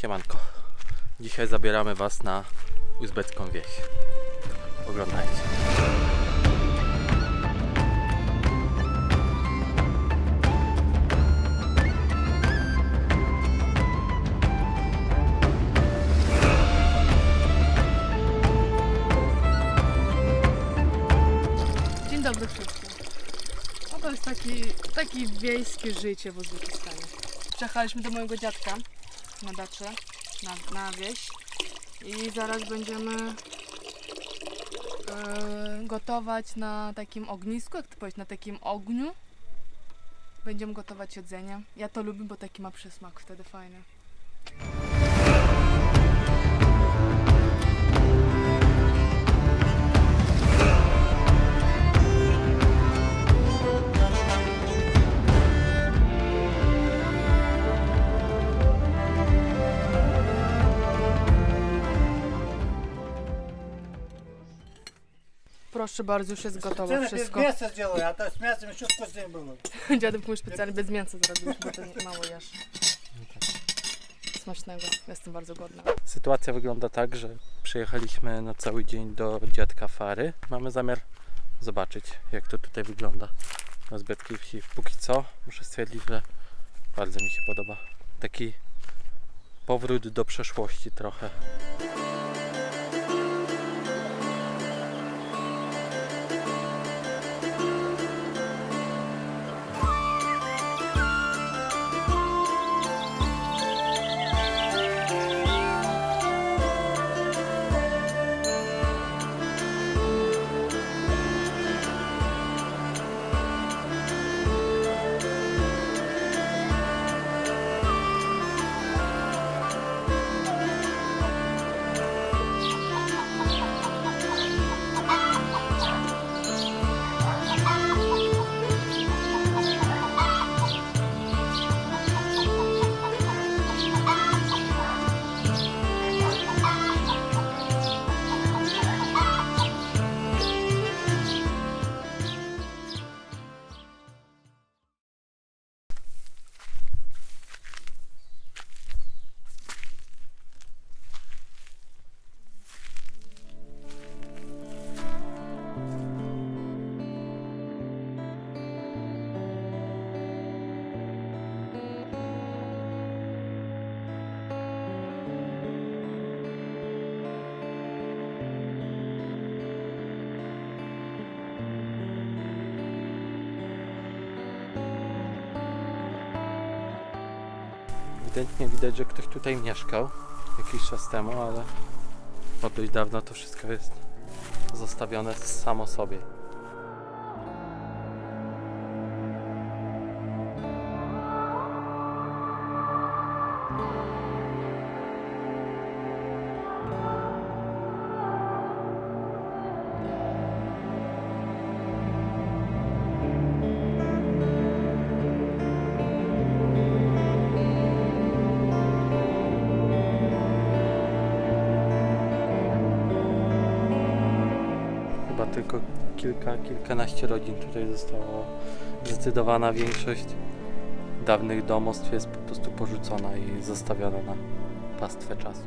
Siemanko. Dzisiaj zabieramy Was na uzbecką wieś. Oglądajcie. Dzień dobry wszystkim. No to jest taki, takie wiejskie życie w Uzbekistanie. Przyjechaliśmy do mojego dziadka na dacze, na, na wieś i zaraz będziemy e, gotować na takim ognisku, jak to powiedzieć, na takim ogniu. Będziemy gotować jedzenie. Ja to lubię, bo taki ma przysmak wtedy fajny. Proszę bardzo, już jest gotowe Специально без wszystko. мяса сделаю, а то с мясом еще вкуснее было. Dziadek mój specjalnie bez mięsa zrobił, bo to mało jesz. Smacznego. Jestem bardzo głodna. Sytuacja wygląda tak, że przyjechaliśmy na cały dzień do dziadka Fary. Mamy zamiar zobaczyć, jak to tutaj wygląda na uzbeckiej wsi. Póki co muszę stwierdzić, że bardzo mi się podoba. Taki powrót do przeszłości trochę. Ewidentnie widać, że ktoś tutaj mieszkał jakiś czas temu, ale od dość dawna to wszystko jest zostawione samo sobie. Kilka, kilkanaście rodzin tutaj zostało. Zdecydowana większość dawnych domostw jest po prostu porzucona i zostawiona na pastwę czasu.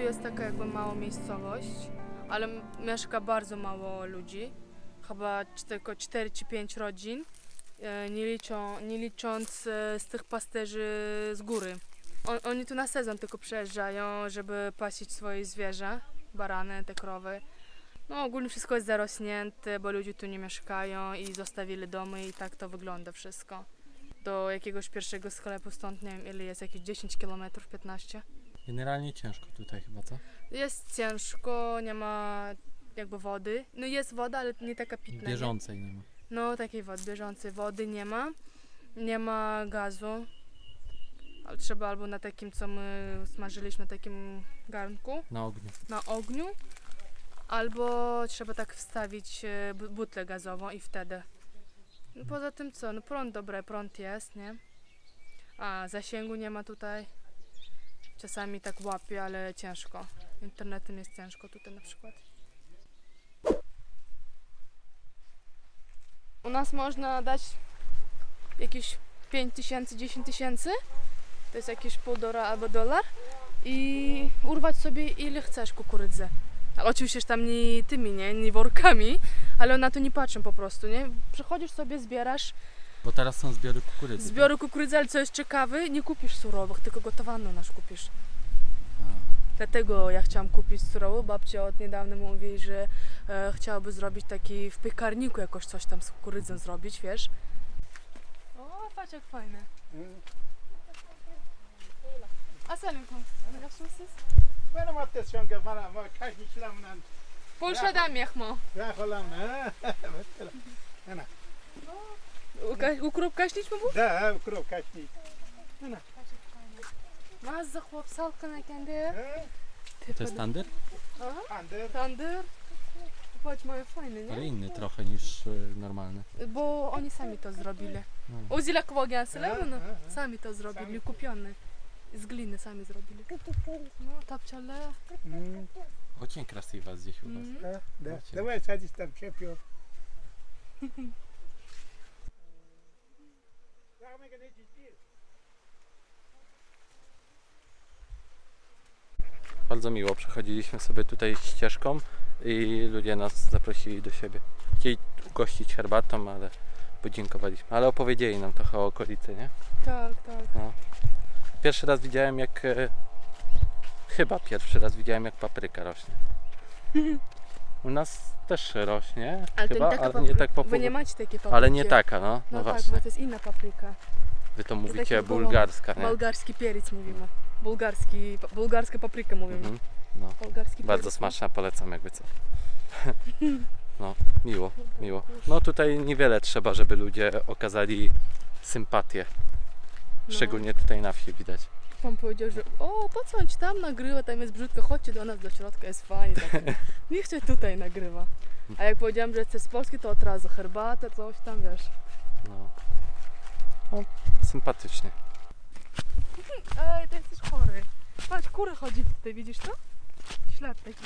Tu jest taka jakby mała miejscowość, ale mieszka bardzo mało ludzi. Chyba tylko 4 czy 5 rodzin, e, nie, liczą, nie licząc e, z tych pasterzy z góry. On, oni tu na sezon tylko przyjeżdżają, żeby pasić swoje zwierzę, barany, te krowy. No ogólnie wszystko jest zarośnięte, bo ludzie tu nie mieszkają i zostawili domy i tak to wygląda wszystko. Do jakiegoś pierwszego sklepu stąd nie wiem ile jest, jakieś 10 km, 15 Generalnie ciężko tutaj chyba, co? Jest ciężko, nie ma jakby wody. No jest woda, ale nie taka pitna. nie? Bieżącej nie ma. No takiej wody, bieżącej wody nie ma. Nie ma gazu. Ale trzeba albo na takim, co my smażyliśmy, na takim garnku, Na ogniu. na ogniu, albo trzeba tak wstawić e, bu- butlę gazową i wtedy. No poza tym co, no prąd dobre, prąd jest, nie? A, zasięgu nie ma tutaj. Czasami tak łapie, ale ciężko. Internetem jest ciężko tutaj na przykład. U nas można dać jakieś 5 tysięcy, 10 tysięcy. To jest jakieś pół dolara albo dolar. I urwać sobie ile chcesz kukurydzy. Ale oczywiście tam nie tymi, nie, nie workami, ale na to nie patrzę po prostu, nie? Przychodzisz sobie, zbierasz, Bo teraz są zbiory kukurydzy. zbiory kukurydzy, ale co jest ciekawe, nie kupisz surowych, tylko gotowaną nasz kupisz. Dlatego ja chciałam kupić surową. Babcia od niedawna mówi, że e, chciałaby zrobić taki w piekarniku jakoś coś tam z kukurydzą zrobić, wiesz? O, patrz jak fajne. Assalamualaikum. Yaxshimisiz? Mana mattashonga mana ma kashishlamdan Polshadam mehmon. yaxolamni. Ukroп kashniymi bu? Da, kurov kashnik. Mazza chłop salqin ekan-da. To jest tandyr? Aha, Tandir. tandyr. Patrz, mają fajny, Ale nie? inny trochę niż y, normalny. Bo oni sami to zrobili. No. O'zinglar qilib olgansizlar buni? Ha, ha. Sami to zrobili, kupiony. Z gliny sami zrobili. No, tapchanlar. Mm, Очень красиво здесь у вас. Mhm. da, da. Очень. Давай садись там, чемпион. Bardzo miło. Przechodziliśmy sobie tutaj ścieżką i ludzie nas zaprosili do siebie. Chcieli ugościć herbatą, ale podziękowaliśmy. Ale opowiedzieli nam trochę o okolicy, nie? Tak, tak. Pierwszy raz widziałem jak... E, chyba pierwszy raz widziałem jak papryka rośnie. U nas też rośnie, Ale chyba, to nie taka ale papryka. nie tak Wy nie macie takiej papryki. Ale nie taka, no. No, No, tak, właśnie. bo to jest inna papryka. Wy to mówicie kolor. bulgarska, nie? Bułgarski pierś mówimy. Bułgarski, bułgarska papryka mówimy. Mhm. No. Bułgarski Bardzo pierś. smaczna, polecam jakby co. No, miło, miło. No tutaj niewiele trzeba, żeby ludzie okazali sympatię. No. Szczególnie tutaj na wsi widać. Pan powiedział, że o, po co on ci tam nagrywa, tam jest brzydko, chodźcie do nas do środka, jest fajnie. Tak. Niech cię tutaj nagrywa. A jak powiedziałam, że jesteś z Polski, to od razu herbatę, coś tam, wiesz. No. no sympatycznie. Ej, ty jesteś chory. Patrz, kury chodzi tutaj, widzisz to? Ślad taki.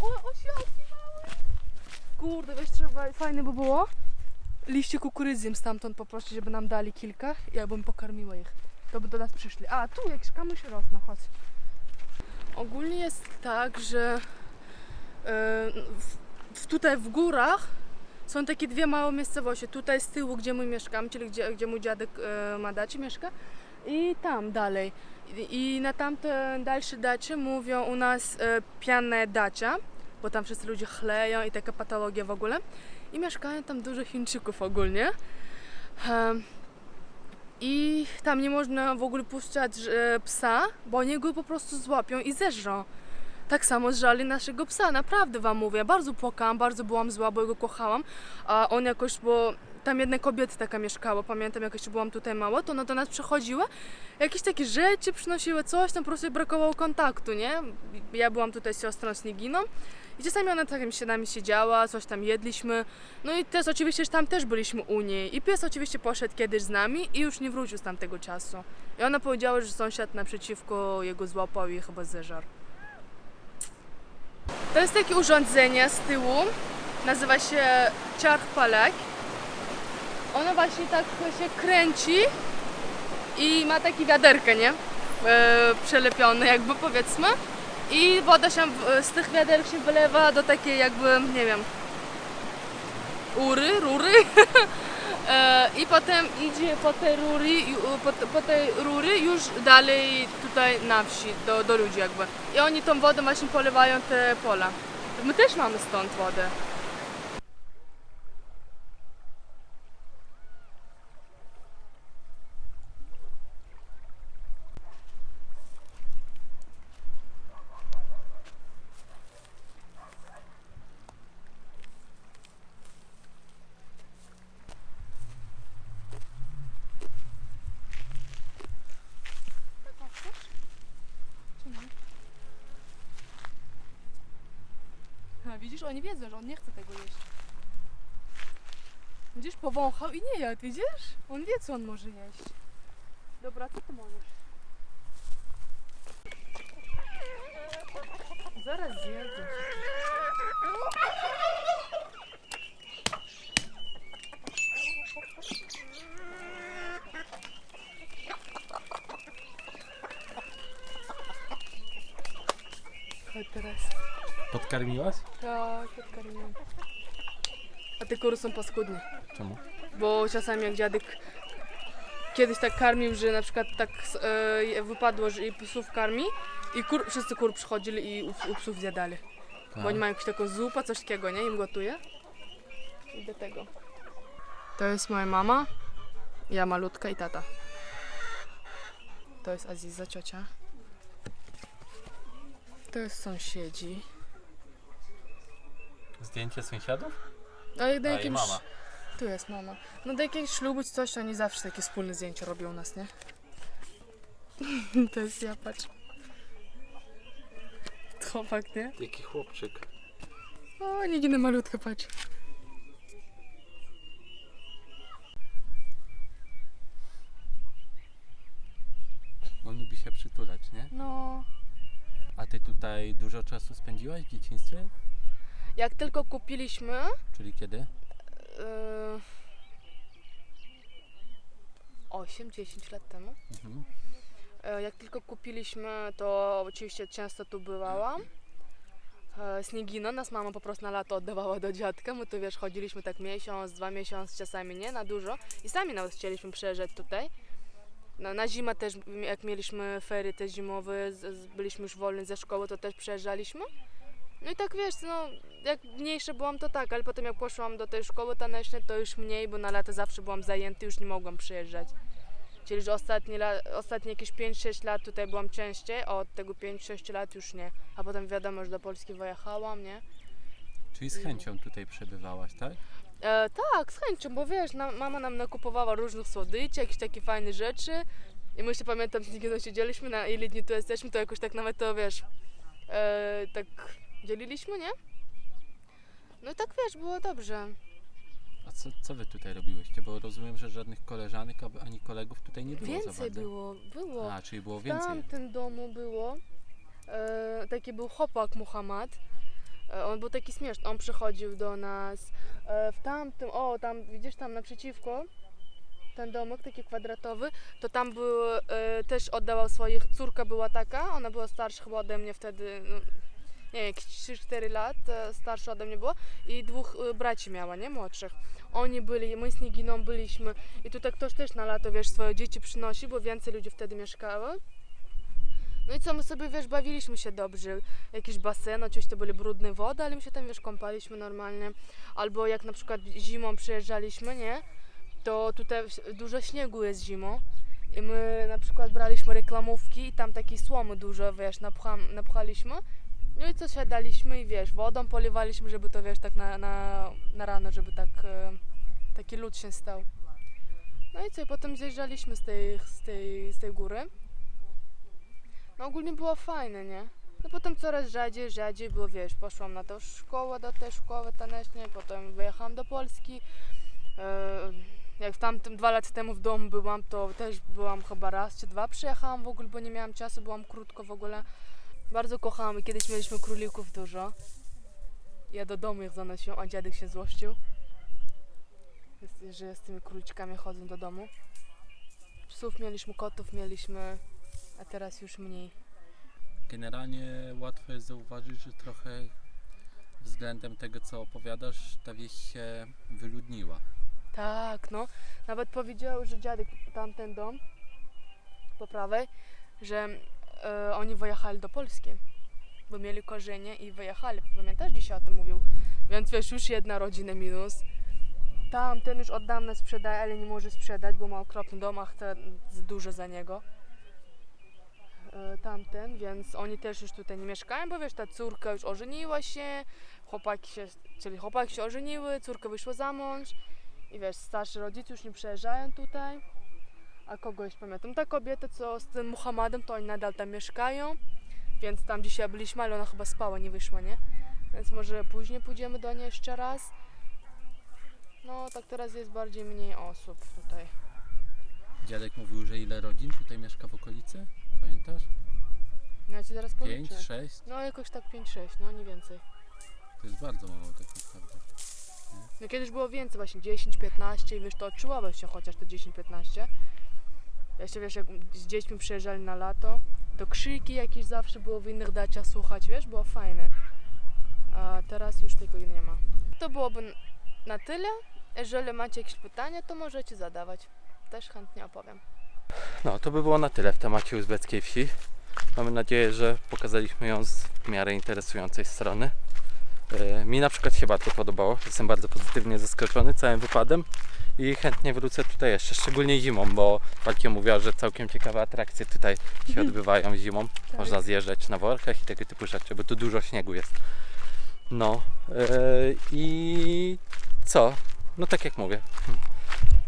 O, osiadki małe. Kurde, wiesz, trzeba, fajne by było liście kukurydzy im stamtąd poprosić, żeby nam dali kilka i ja bym pokarmiła ich. To by do nas przyszli. A, tu jakieś kamysze rosną, chodź. Ogólnie jest tak, że e, w, w, tutaj w górach są takie dwie małe miejscowości. Tutaj z tyłu, gdzie my mieszkamy, czyli gdzie, gdzie mój dziadek e, ma dacie mieszka i tam dalej. I, I na tamte dalsze dacie mówią u nas e, piane dacia, bo tam wszyscy ludzie chleją i taka patologia w ogóle. I mieszkają tam dużo Chińczyków ogólnie. I tam nie można w ogóle puszczać e, psa, bo oni go po prostu złapią i zeżrą. Tak samo zżali naszego psa, naprawdę wam mówię. Bardzo płakałam, bardzo byłam zła, bo go kochałam. A on jakoś, bo tam jedna kobieta taka mieszkała, pamiętam jak jeszcze byłam tutaj mała, to ona do nas przychodziła, jakieś takie rzeczy przynosiła, coś tam, po prostu brakowało kontaktu, nie? Ja byłam tutaj z siostrą Snieginą i czasami ona tak się nami siedziała, coś tam jedliśmy, no i też oczywiście że tam też byliśmy u niej i pies oczywiście poszedł kiedyś z nami i już nie wrócił z tamtego czasu. I ona powiedziała, że sąsiad naprzeciwko jego złapał i chyba zeżarł. To jest takie urządzenie z tyłu, nazywa się Czarch-Palek. Ono właśnie tak się kręci i ma takie wiaderkę, nie? E, przelepione jakby powiedzmy. I woda się z tych wiaderek się wylewa do takiej jakby, nie wiem, ury, rury. E, I potem idzie po tej rury, po, po tej rury już dalej tutaj na wsi, do, do ludzi jakby. I oni tą wodą właśnie polewają te pola. My też mamy stąd wodę. Oni wiedzą, że on nie chce tego jeść. Widzisz, powąchał i nie jadł, widzisz? On wie, co on może jeść. Dobra, co ty możesz? Zaraz. Chodź teraz. Podkarmiłaś? Tak, podkarmiłam. A te kury są paskudne. Czemu? Bo czasami jak dziadek kiedyś tak karmił, że na przykład tak e, wypadło, że i psów karmi i kur, wszyscy kur przychodzili i u, u psów zjadali. Bo oni mają jakąś taką zupę, coś takiego, nie? Im gotuje. I do tego. To jest moja mama, ja malutka i tata. To jest Aziza, ciocia. To jest sąsiedzi. Zdjęcie sąsiadów? No i do A i jakimś... mama. Tu jest mama. No do jakiegoś ślubu czy coś, to oni zawsze takie wspólne zdjęcia robią u nas, nie? to jest ja, patrz. Chłopak, nie? Jaki chłopczyk. O, Nigina malutka, patrz. On lubi się przytulać, nie? No, A ty tutaj dużo czasu spędziłaś w dzieciństwie? Jak tylko kupiliśmy, Czyli kiedy? yy, 8-10 lat temu, Mhm. e, jak tylko kupiliśmy, to oczywiście często tu bywałam. E, Śniegino nas mama po prostu na lato oddawała do dziadka. My tu wiesz, chodziliśmy tak miesiąc, dwa miesiące, czasami nie, na dużo. I sami nawet chcieliśmy przyjeżdżać tutaj. No, na zimę też, jak mieliśmy ferie te zimowe, z, z, byliśmy już wolni ze szkoły, to też przyjeżdżaliśmy. No i tak wiesz, no jak mniejsza byłam to tak, ale potem jak poszłam do tej szkoły tanecznej, to już mniej, bo na lata zawsze byłam zajęty, już nie mogłam przyjeżdżać. Czyli, że ostatnie, ostatnie jakieś 5-6 lat tutaj byłam częściej, a od tego 5-6 lat już nie. A potem wiadomo, że do Polski wyjechałam, nie? Czyli z chęcią tutaj przebywałaś, tak? E, tak, z chęcią, bo wiesz, na, mama nam nakupowała różnych słodyczy, jakieś takie fajne rzeczy. I my się pamiętam, z Nikiną siedzieliśmy, na ile dni tu jesteśmy, to jakoś tak nawet to, wiesz, e, tak dzieliliśmy, nie? No i tak, wiesz, było dobrze. A co, co wy tutaj robiłyście? Bo rozumiem, że żadnych koleżanek ani kolegów tutaj nie było za Więcej bardzo. było, było. A, czyli było W więcej. tamtym domu było, e, taki był chłopak Muhammad. E, on był taki śmieszny, on przychodził do nas. E, w tamtym, o tam, widzisz tam naprzeciwko, ten domek taki kwadratowy, to tam był, e, też oddawał swoich, córka była taka, ona była starsza chyba ode mnie wtedy, no, nie wiem, jakieś 3-4 lat, e, starsza ode mnie była i dwóch e, braci miała, nie, młodszych. Oni byli, my z Niginą byliśmy i tutaj ktoś też na lato, wiesz, swoje dzieci przynosi, bo więcej ludzi wtedy mieszkało. No i co, my sobie, wiesz, bawiliśmy się dobrze. Jakiś basen, oczywiście to były brudne wody, ale my się tam, wiesz, kąpaliśmy normalnie. Albo jak na przykład zimą przyjeżdżaliśmy, nie? To tutaj dużo śniegu jest zimą. I my na przykład braliśmy reklamówki i tam takiej słomy dużo, wiesz, napcham, napchaliśmy. No i co, siadaliśmy i wiesz, wodą polewaliśmy, żeby to, wiesz, tak na, na, na rano, żeby tak e, taki lód się stał. No i co, i potem zjeżdżaliśmy z tej, z tej, z tej góry. No ogólnie było fajne, nie? No potem coraz rzadziej, rzadziej, bo wiesz, poszłam na tą szkołę, do tej szkoły tanecznej, potem wyjechałam do Polski. E, jak w tamtym dwa lata temu w domu byłam, to też byłam chyba raz czy dwa przyjechałam w ogóle, bo nie miałam czasu, byłam krótko w ogóle. Bardzo kochałam i kiedyś mieliśmy królików dużo. Ja do domu ich zanosiłam, a dziadek się złościł. Że z tymi króliczkami chodzą do domu. Psów mieliśmy, kotów mieliśmy, a teraz już mniej. Generalnie łatwo jest zauważyć, że trochę względem tego, co opowiadasz, ta wieś się wyludniła. Tak, no. Nawet powiedział, że dziadek tamten dom po prawej, że e, oni wyjechali do Polski, bo mieli korzenie i wyjechali. Pamiętasz, dzisiaj o tym mówił? Więc wiesz, już jedna rodzina minus. Tamten już od dawna sprzedaje, ale nie może sprzedać, bo ma okropny dom, a chce dużo za niego. E, tamten, więc oni też już tutaj nie mieszkają, bo wiesz, ta córka już ożeniła się, chłopaki się, czyli chłopaki się ożeniły, córka wyszła za mąż. I wiesz, starsi rodzice już nie przyjeżdżają tutaj. A kogoś pamiętam. Ta kobieta, co z tym Muhammadem, to oni nadal tam mieszkają. Więc tam dzisiaj byliśmy, ale ona chyba spała, nie wyszła, nie? Więc może później pójdziemy do niej jeszcze raz. No, tak teraz jest bardziej mniej osób tutaj. Dziadek mówił, że ile rodzin tutaj mieszka w okolicy? Pamiętasz? No, Ja ci zaraz policzę. sześć? No, jakoś tak 5-6, no nie więcej. To jest bardzo mało tak naprawdę. No kiedyś było więcej, właśnie 10-15 i wiesz, to odczuwałeś się chociaż te 10-15. Jeszcze wiesz, jak z dziećmi przyjeżdżali na lato, to krzyki jakieś zawsze było w innych daciach słuchać, wiesz, było fajne. A teraz już tego nie ma. To byłoby na tyle. Jeżeli macie jakieś pytania, to możecie zadawać. Też chętnie opowiem. No, to by było na tyle w temacie uzbeckiej wsi. Mamy nadzieję, że pokazaliśmy ją z w miarę interesującej strony. E, Mi na przykład się bardzo podobało. Jestem bardzo pozytywnie zaskoczony całym wypadem i chętnie wrócę tutaj jeszcze, szczególnie zimą, bo Walkie mówiła, że całkiem ciekawe atrakcje tutaj się odbywają zimą. Można zjeżdżać na workach i tego typu rzeczy, bo tu dużo śniegu jest. No e, i co? No tak jak mówię.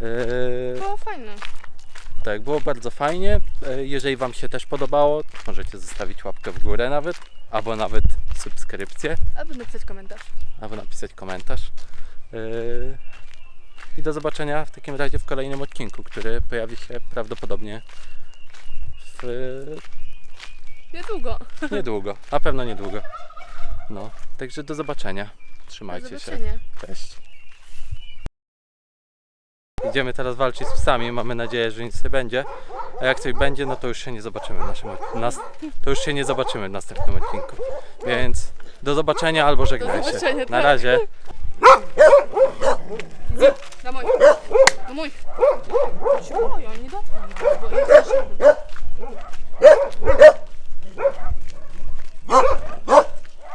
E, Było fajne. tak, było bardzo fajnie. Jeżeli Wam się też podobało, to możecie zostawić łapkę w górę nawet, albo nawet subskrypcję, Albo napisać komentarz. albo napisać komentarz. E, I do zobaczenia w takim razie w kolejnym odcinku, który pojawi się prawdopodobnie w Niedługo. niedługo, na pewno niedługo. No, także do zobaczenia. Do Trzymajcie się. zobaczenia. Cześć. Idziemy teraz walczyć z psami. Mamy nadzieję, że nic nie będzie. A jak coś będzie, no to już się nie zobaczymy w naszym nas, To już się nie zobaczymy w następnym odcinku. Więc do zobaczenia albo żegnaj do zobaczenia, się. Tak. Na razie. Na mój. Na mój. Się boją, nie